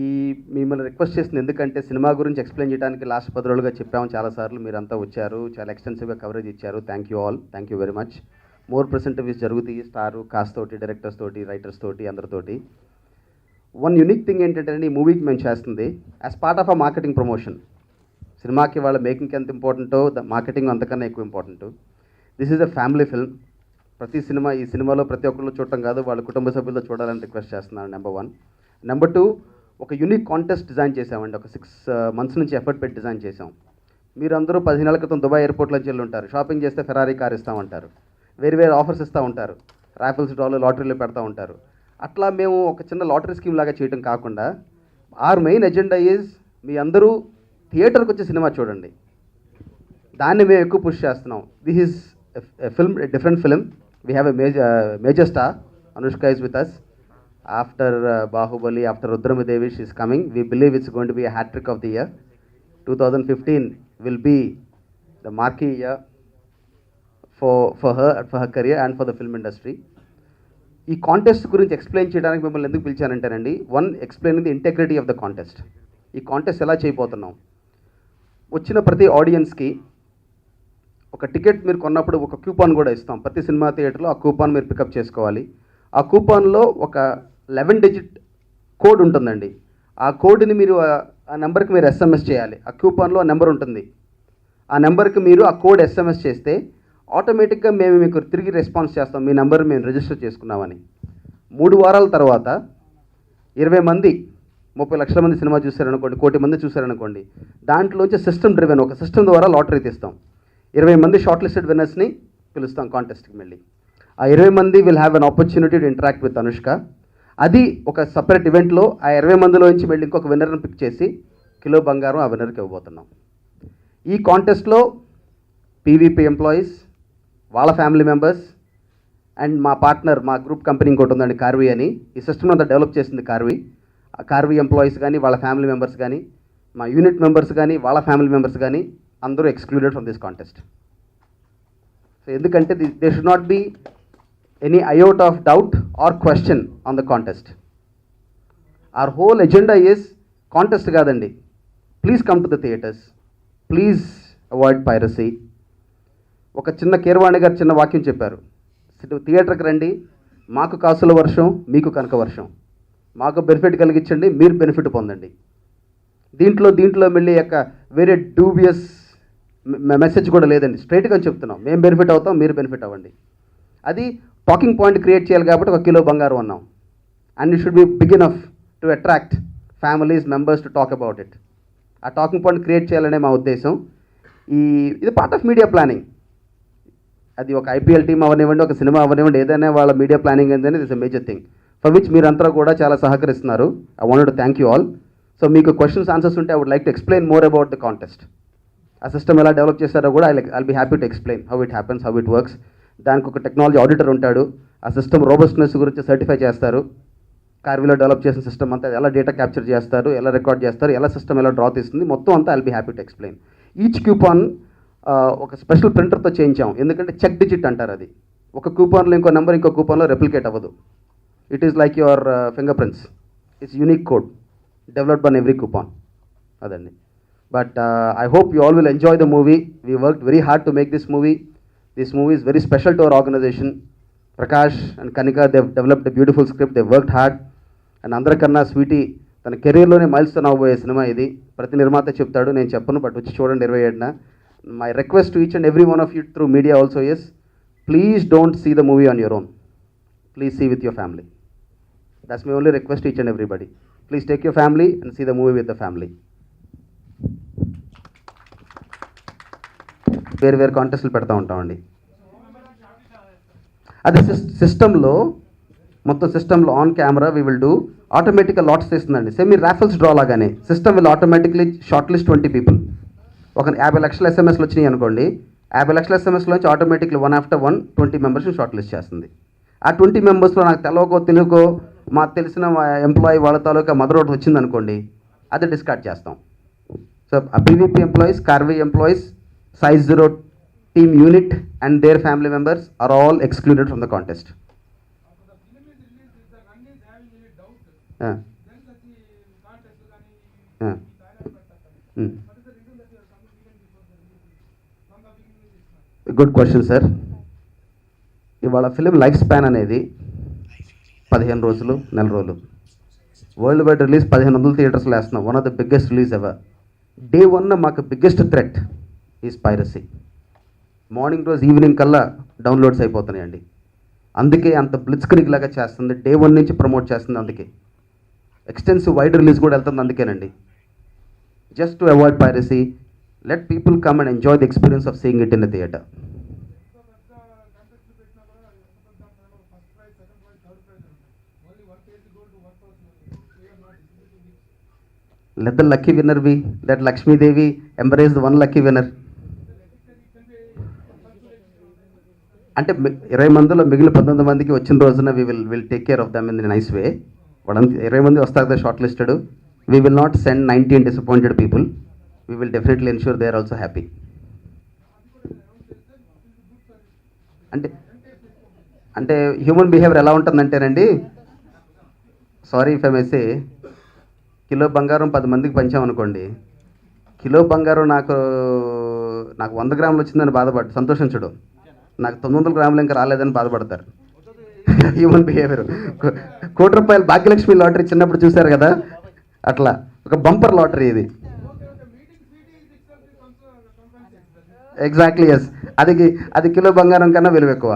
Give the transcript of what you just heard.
ఈ మిమ్మల్ని రిక్వెస్ట్ చేసింది ఎందుకంటే సినిమా గురించి ఎక్స్ప్లెయిన్ చేయడానికి లాస్ట్ పది రోజులుగా చెప్పాము. చాలాసార్లు మీరంతా వచ్చారు. చాలా ఎక్స్టెన్సివ్గా కవరేజ్ ఇచ్చారు. Thank you all thank you very much more ప్రెసెంటివ్స్ జరుగుతాయి. స్టార్ కాస్ట్ తోటి డైరెక్టర్స్ తోటి రైటర్స్ తోటి అందరితోటి. వన్ యూనిక్ థింగ్ ఏంటంటే ఈ మూవీకి మేము చేస్తుంది. As part of a marketing promotion సినిమాకి వాళ్ళ మేకింగ్కి ఎంత ఇంపార్టెంటో ద మార్కెటింగ్ అంతకన్నా ఎక్కువ important this is a family film ప్రతి సినిమా ఈ సినిమాలో ప్రతి ఒక్కళ్ళు చూడటం కాదు. వాళ్ళ కుటుంబ సభ్యులతో చూడాలని రిక్వెస్ట్ చేస్తున్నాను నెంబర్ వన్ నెంబర్ టూ ఒక యూనిక్ కాంటెస్ట్ డిజైన్ చేసామండి ఒక సిక్స్ మంత్స్ uh, నుంచి ఎఫర్ట్ పెట్టి డిజైన్ చేసాం మీరందరూ నెలల క్రితం దుబాయ్ ఎయిర్పోర్ట్లోంచి వెళ్ళి ఉంటారు. షాపింగ్ చేస్తే ఫెరారీ కార్ ఇస్తామంటారు వేరు వేరు ఆఫర్స్ ఇస్తూ ఉంటారు. రాఫిల్స్ డ్రాలు లాటరీలు పెడతా ఉంటారు. అట్లా మేము ఒక చిన్న లాటరీ స్కీమ్ లాగా చేయడం కాకుండా ఆర్ మెయిన్ ఎజెండా ఈజ్ మీ అందరూ థియేటర్కి వచ్చి సినిమా చూడండి. దాన్ని మేము ఎక్కువ పుష్ చేస్తున్నాం. This is film different film we have a major major star Anushka is with us after Baahubali after Rudhramadevi she's coming we believe it's going to be hat trick of the year two thousand fifteen will be the marquee year for for her for her career and for the film industry ఈ contest గురించి explain చేయడానికి మిమ్మల్ని ఎందుకు పిలిచానంటేనండి one explain the integrity of the contest ఈ contest ఎలా చేయబోతున్నాం? వచ్చిన ప్రతి ఆడియన్స్కి ఒక టికెట్ మీరు కొన్నప్పుడు ఒక కూపాన్ కూడా ఇస్తాం. ప్రతి సినిమా థియేటర్లో ఆ కూపాన్ మీరు పికప్ చేసుకోవాలి. ఆ కూపాన్లో ఒక లెవెన్ డిజిట్ కోడ్ ఉంటుందండి. ఆ కోడ్ని మీరు ఆ- నెంబర్కి మీరు ఎస్ఎంఎస్ చేయాలి. ఆ కూపాన్లో ఆ నెంబర్ ఉంటుంది. ఆ నెంబర్కి మీరు ఆ కోడ్ ఎస్ఎంఎస్ చేస్తే ఆటోమేటిక్గా మేము మీకు తిరిగి రెస్పాన్స్ చేస్తాం. మీ నెంబర్ మేము రిజిస్టర్ చేసుకున్నామని. మూడు వారాల తర్వాత ఇరవై మంది ముప్పై లక్షల మంది సినిమా చూశారనుకోండి కోటి మంది చూశారనుకోండి దాంట్లోంచి సిస్టమ్ డ్రివెన్ ఒక సిస్టమ్ ద్వారా లాటరీ తీస్తాం. ఇరవై మంది షార్ట్ లిస్టెడ్ విన్నర్స్ని పిలుస్తాం కాంటెస్ట్కి మళ్ళీ. ఆ ఇరవై మంది will have an opportunity to interact with Anushka అది ఒక సపరేట్ ఈవెంట్లో ఆ ఇరవై మందిలో నుంచి మళ్ళీ ఇంకొక విన్నర్ని పిక్ చేసి కిలో బంగారం ఆ విన్నర్కి ఇవ్వబోతున్నాం. ఈ కాంటెస్ట్లో పీవీపీ ఎంప్లాయీస్ వాళ్ళ ఫ్యామిలీ మెంబర్స్ అండ్ మా పార్ట్నర్ మా గ్రూప్ కంపెనీ ఇంకోటి ఉందండి కార్వి అని. ఈ సిస్టమ్ అంతా డెవలప్ చేసింది కార్వి ఆ కార్వి ఎంప్లాయీస్ కానీ వాళ్ళ ఫ్యామిలీ మెంబర్స్ కానీ మా యూనిట్ మెంబర్స్ కానీ వాళ్ళ ఫ్యామిలీ మెంబర్స్ కానీ అందరూ excluded from this contest so ఎందుకంటే they should not be any iota of doubt or question on the contest our whole agenda is contest కాదండి. Please come to the theatres please avoid piracy ఒక చిన్న కీరవాణి గారు చిన్న వాక్యం చెప్పారు. థియేటర్కి రండి. మాకు కాసుల వర్షం మీకు కనక వర్షం. మాకు బెనిఫిట్ కలిగించండి మీరు బెనిఫిట్ పొందండి. దీంట్లో దీంట్లో మళ్ళీ యొక్క వేరే డూబియస్ మెసేజ్ కూడా లేదండి. స్ట్రైట్గా చెప్తున్నాం. మేము బెనిఫిట్ అవుతాం మీరు బెనిఫిట్ అవ్వండి. అది టాకింగ్ పాయింట్ క్రియేట్ చేయాలి కాబట్టి ఒక కిలో బంగారం అన్నాం. And it should be big enough to attract families members to talk about it ఆ టాకింగ్ పాయింట్ క్రియేట్ చేయాలనే మా ఉద్దేశం. ఈ ఇది పార్ట్ ఆఫ్ మీడియా ప్లానింగ్ అది ఒక ఐపీఎల్ టీం అవనివ్వండి ఒక సినిమా అవనివ్వండి ఏదైనా వాళ్ళ మీడియా ప్లానింగ్ అనేది is a major thing for which మీరంతా కూడా చాలా సహకరిస్తున్నారు. I want to thank you all so మీకు క్వశ్చన్స్ ఆన్సర్స్ ఉంటే I would like to explain more about the contest ఆ సిస్టమ్ ఎలా డెవలప్ చేస్తారో కూడా I like I'll be happy to explain how it happens how it works దానికి ఒక technology auditor ఉంటాడు. ఆ సిస్టమ్ రోబస్ట్నెస్ గురించి సర్టిఫై చేస్తారు. కార్వీలో డెవలప్ చేసిన సిస్టమ్ అంతా ఎలా డేటా క్యాప్చర్ చేస్తారు ఎలా రికార్డ్ చేస్తారు ఎలా సిస్టమ్ ఎలా డ్రా తీస్తుంది మొత్తం అంతా I'll be happy to explain each coupon ఒక స్పెషల్ ప్రింటర్తో చేయించాం. ఎందుకంటే చెక్ డిజిట్ అంటారు అది. ఒక కూపాన్లో ఇంకో నెంబర్ ఇంకో కూపాన్లో రెప్లికేట్ అవ్వదు. It is like your fingerprints it's unique code developed on every coupon అదండి. But I hope you all will enjoy the movie we work very hard to make this movie this movie is very special to our organisation Prakash and Kanika they developed beautiful script they worked hard and అందరికన్నా స్వీటీ తన కెరీర్లోనే మైల్స్తో అవ్వబోయే cinema ఇది. ప్రతి నిర్మాత చెప్తాడు నేను చెప్పను but వచ్చి చూడండి ఇరవై ఏడున. My request each and every one of you through media also as please don't see the movie on your own please see with your family that's my only request each and everybody please take your family and see the movie with the family వేరు వేరు కాంటెస్ట్లు పెడతా ఉంటామండి. అది సిస్టంలో మొత్తం సిస్టంలో on camera we will do ఆటోమేటిక్గా లాట్స్ తీస్తుందండి సేమ్ మీరు రాఫెల్స్ డ్రా లాగానే system will automatically short list twenty people ఒక యాభై లక్షల ఎస్ఎంఎస్లు వచ్చినాయి అనుకోండి యాభై లక్షల ఎస్ఎంఎస్లో నుంచి automatically one after one twenty మెంబర్స్ని షార్ట్ లిస్ట్ చేస్తుంది. ఆ ట్వంటీ మెంబర్స్లో నాకు తెలవకో తెలుగుకో మాకు తెలిసిన ఎంప్లాయీ వాళ్ళ తాలూకా మదర్ ఒకటి వచ్చింది అనుకోండి అది డిస్కార్డ్ చేస్తాం. So PVP employees Karvy employees Size Zero team unit and their family members are all excluded from the contest After the contest good question sir ఇవాళ ఫిలిం లైఫ్ స్పాన్ అనేది పదిహేను రోజులు నెల రోజులు. వరల్డ్ వైడ్ రిలీజ్ పదిహేను వందల థియేటర్స్లో వేస్తున్నాం. One of the biggest release ever day one మాకు biggest threat is piracy morning రోజు ఈవినింగ్ కల్లా డౌన్లోడ్స్ అయిపోతున్నాయండి. అందుకే అంత బ్లిచ్ క్రిక్ లాగా చేస్తుంది. డే వన్ నుంచి ప్రమోట్ చేస్తుంది అందుకే. ఎక్స్టెన్సివ్ వైడ్ రిలీజ్ కూడా వెళ్తుంది అందుకేనండి. Just to avoid piracy let people come and enjoy the experience of seeing it in the theatre let the lucky winner be that Lakshmidevi embrace the one lucky winner అంటే ఇరవై మందిలో మిగిలిన పంతొమ్మిది మందికి వచ్చిన రోజున we will will take care of them in the nice way వాళ్ళంత ఇరవై మంది వస్తారు కదా short listed we will not send nineteen disappointed people we will definitely ensure they are also happy అంటే అంటే హ్యూమన్ బిహేవియర్ ఎలా ఉంటుందంటేనండి సారీ ఇఫ్ ఎంఎస్ఏ కిలో బంగారం పది మందికి పంచామనుకోండి కిలో బంగారం నాకు నాకు వంద గ్రాములు వచ్చిందని బాధపడు సంతోషించడు. నాకు తొమ్మిది వందల గ్రాములు ఇంకా రాలేదని బాధపడతారు. హ్యూమన్ బిహేవియర్ కోటి రూపాయలు భాగ్యలక్ష్మి లాటరీ చిన్నప్పుడు చూశారు కదా? అట్లా. ఒక బంపర్ లాటరీ ఇది. ఎగ్జాక్ట్లీ ఎస్ అది అది కిలో బంగారం కన్నా విలువ ఎక్కువ.